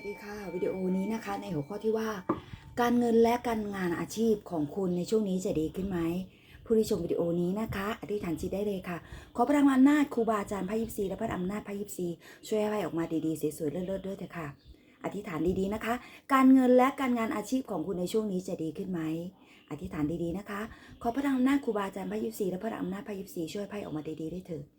วัสดีค่ะ วิดีโอนี้นะคะในหัวข้อที่ว่า การเงินและการงานอาชีพของคุณในช่วงนี้จะดีขึ้นไหม ผู้ที่ชมวิดีโอนี้นะคะอธิษฐานจิตได้เลยค่ะ ขอพลังอำนาจครูบาอาจารย์พระยิปซีและพระอำนาจพระยิปซีช่วยให้ออกมาดีๆสวยๆเลิศๆด้วยเถอะค่ะ อธิษฐานดีๆนะคะ การเงินและการงานอาชีพของคุณในช่วงนี้จะดีขึ้นไหมอธิษฐานดีๆนะคะ ขอพลังอำนาจครูบาอาจารย์พระยิปซีและพระอำนาจพระยิปซีช่วยให้ออกมาดีๆด้วยเถิด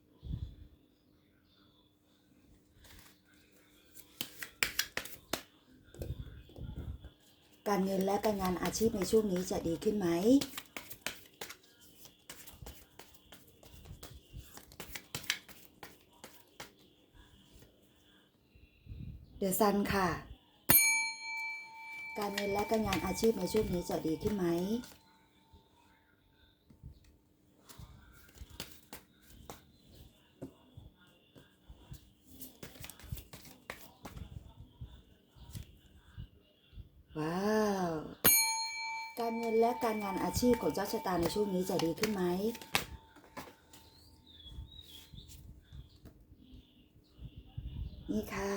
การเงินและการงานอาชีพในช่วงนี้จะดีขึ้นไหม เดอดซันค่ะ การเงินและการงานอาชีพในช่วงนี้จะดีขึ้นไหม ว้าว การเงินและการงานอาชีพของเจ้าชะตาในช่วงนี้จะดีขึ้นไหมนี่ค่ะ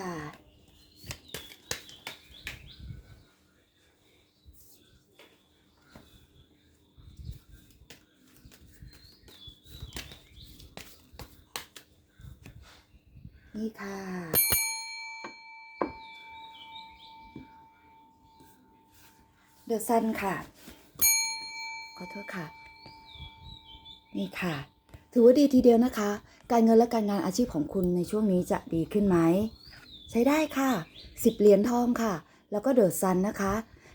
นี่ค่ะ เดอะซันค่ะ อโทษค่ะ นี่ค่ะ ถือว่าดีทีเดียวนะคะ การเงินและการงานอาชีพของคุณในช่วงนี้จะดีขึ้นไหม ใช้ได้ค่ะ10เหรียญทองค่ะ แล้วก็เดอะซันนะคะ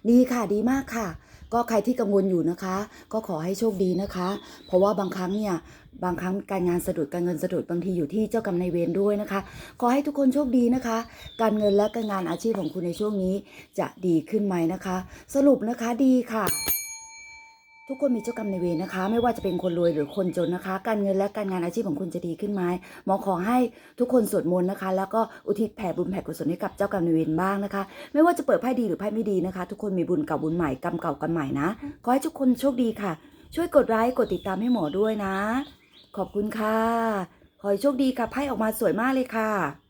ดีค่ะดีมากค่ะ ก็ใครที่กังวลอยู่นะคะ ก็ขอให้โชคดีนะคะ เพราะว่าบางครั้งเนี่ยบางครั้งการงานสะดุดการเงินสะดุดบางทีอยู่ที่เจ้ากรรมนายเวรด้วยนะคะ ขอให้ทุกคนโชคดีนะคะ การเงินและการงานอาชีพของคุณในช่วงนี้จะดีขึ้นไหมนะคะ สรุปนะคะดีค่ะ ทุกคนมีเจ้ากรรมนายเวรนะคะ ไม่ว่าจะเป็นคนรวยหรือคนจนนะคะ การเงินและการงานอาชีพของคุณจะดีขึ้นไหมหมอขอให้ทุกคนสวดมนต์นะคะ แล้วก็อุทิศแผ่บุญแผ่กุศลให้กับเจ้ากรรมนายเวรบ้างนะคะ ไม่ว่าจะเปิดไพ่ดีหรือไพ่ไม่ดีนะคะ ทุกคนมีบุญเก่าบุญใหม่กรรมเก่ากรรมใหม่นะขอให้ทุกคนโชคดีค่ะ ช่วยกดไลค์กดติดตามให้หมอด้วยนะ ขอบคุณค่ะขอให้โชคดีค่ะไพ่ออกมาสวยมากเลยค่ะ